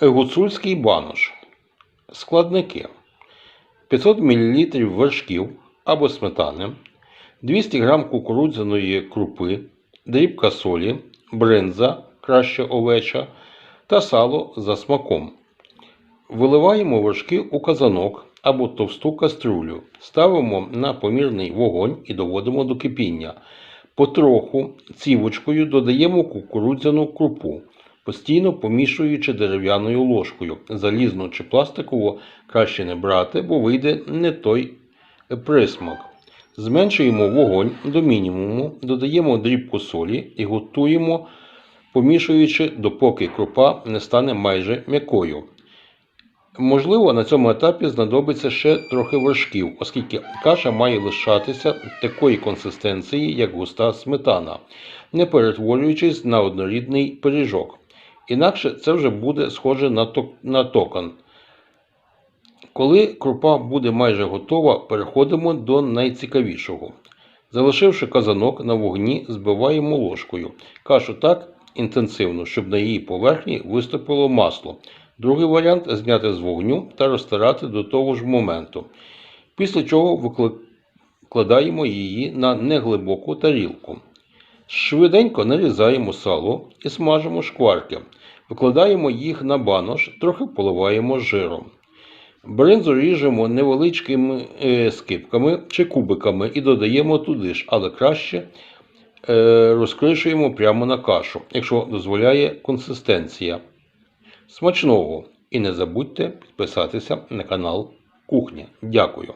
Гуцульський банош. Складники. 500 мл вершків або сметани, 200 г кукурудзяної крупи, дрібка солі, бринза, краще овеча та сало за смаком. Виливаємо вершки у казанок або товсту каструлю, ставимо на помірний вогонь і доводимо до кипіння. Потроху цівочкою додаємо кукурудзяну крупу, постійно помішуючи дерев'яною ложкою. Залізну чи пластикову краще не брати, бо вийде не той присмак. Зменшуємо вогонь до мінімуму, додаємо дрібку солі і готуємо, помішуючи, допоки крупа не стане майже м'якою. Можливо, на цьому етапі знадобиться ще трохи вершків, оскільки каша має лишатися такої консистенції, як густа сметана, не перетворюючись на однорідний пиріжок. Інакше це вже буде схоже на, ток- на токан. Коли крупа буде майже готова, переходимо до найцікавішого. Залишивши казанок на вогні, збиваємо ложкою. Кашу так інтенсивно, щоб на її поверхні виступило масло. Другий варіант зняти з вогню та розтирати до того ж моменту. Після чого викладаємо її на неглибоку тарілку. Швиденько нарізаємо сало і смажимо шкварки. Викладаємо їх на банош, трохи поливаємо жиром. Бринзу ріжемо невеличкими е, скипками чи кубиками і додаємо туди ж, але краще е, розкришуємо прямо на кашу, якщо дозволяє консистенція. Смачного! І не забудьте підписатися на канал Кухня. Дякую!